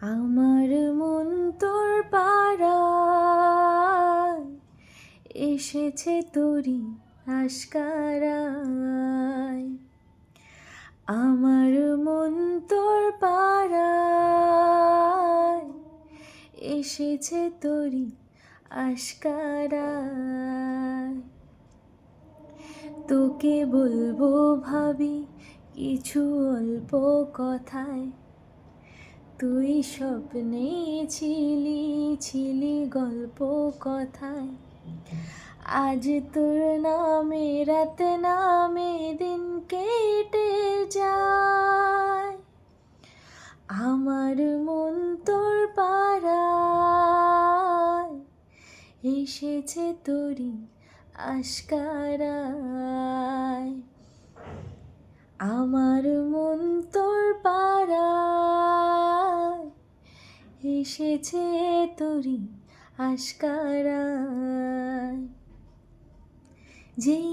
আমার মন তোর পাড়ায় এসেছে তোরি আশকারায়। আমার মন তোর পাড়ায় এসেছে তোরি আশকারায়। তোকে বলব ভাবি, কিছু অল্প কথায় তুই স্বপ্নে ছিলি ছিলি গল্প কথায়। আজ তোর নামে, রাত নামে দিন কেটে যায়। আমার মন তোর পাড়ায়, এসেছে তোরি আশকারায়। আমার মন তোর এসেছে তোরি আশকারায়। যেই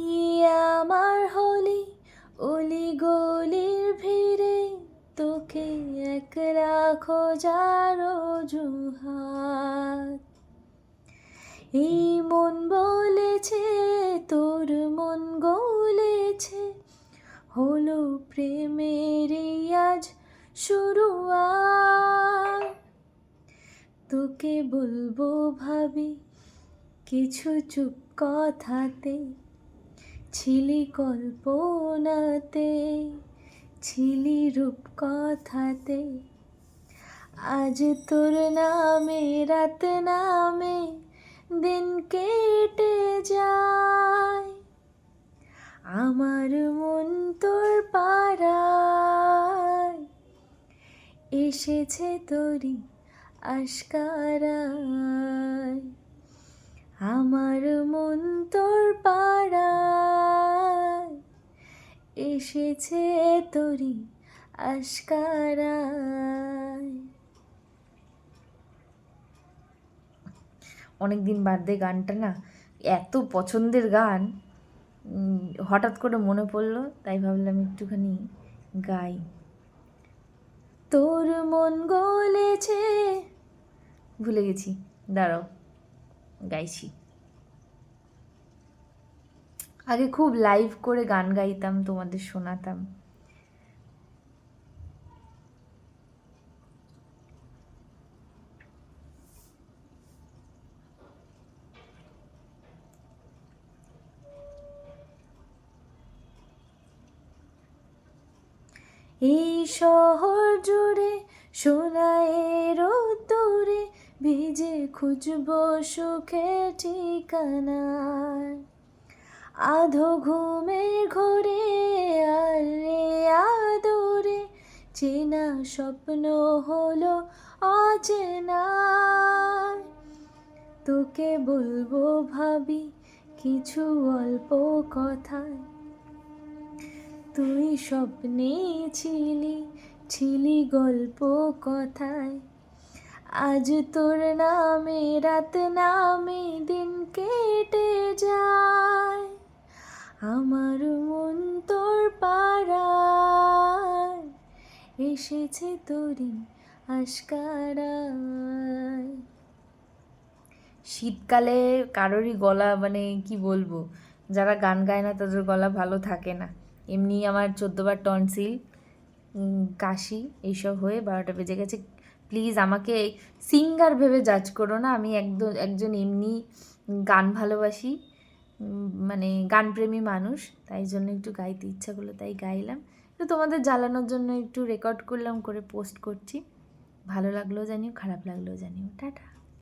আমার হলি অলি গলির ভিড়ে, তোকে একলা খোঁজার জুহাত এই মন বলেছে, তোর মন গলেছে, হলো প্রেমের আজ শুরুয়াত। তোকে বলব ভাবি, কিছু চুপ কথাতে, ছিলি কল্পনাতে, ছিলি রূপ কথাতে। আজ তোর নামে, রাত নামে দিন কেটে যায়। আমার মন তোর পাড়ায় এসেছে তোরি আশকারায়। আমার মন তোর পাড়ায়। এসেছে তোরি দিন বাদে গানটা না এত পছন্দের গান হঠাৎ করে মনে পড়ল, তাই ভাবলাম একটুখানি গাই। তোর মন গলেছে ভুলে গেছি। দাঁড়াও, গাইছি। আগে খুব লাইভ করে গান গাইতাম, তোমাদের শোনাতাম। এই শহর জুড়ে সোনায়ের দূরে ভিজে খুঁজব সুখে ঠিকানায়। আধো ঘুমের ঘরে, আর আদরে চেনা স্বপ্ন হলো অচেনা। তোকে বলব ভাবি, কিছু অল্প কথায় তুই স্বপ্নে ছিলি ছিলি গল্প কথায়। আজ তোর নামে, রাত নামে দিন কেটে যায়। আমার মন তোর পাড়ায়, এসেছে তোরি আশকারায়। শীতকালে কারোরই গলা মানে কি বলব, যারা গান গায় না তাদের গলা ভালো থাকে না। এমনি আমার চোদ্দোবার টনসিল কাশি, এইসব হয়ে বারোটা বেজে গেছে। প্লিজ আমাকে সিঙ্গার ভেবে জাজ করো না। আমি একদম, একজন এমনি গান ভালোবাসি মানে গানপ্রেমী মানুষ, তাই জন্য একটু গাইতে ইচ্ছা করল, তাই গাইলাম। তো তোমাদের জ্বালানোর জন্য একটু রেকর্ড করলাম, করে পোস্ট করছি। ভালো লাগলেও জানিও, খারাপ লাগলেও জানিও। টাটা।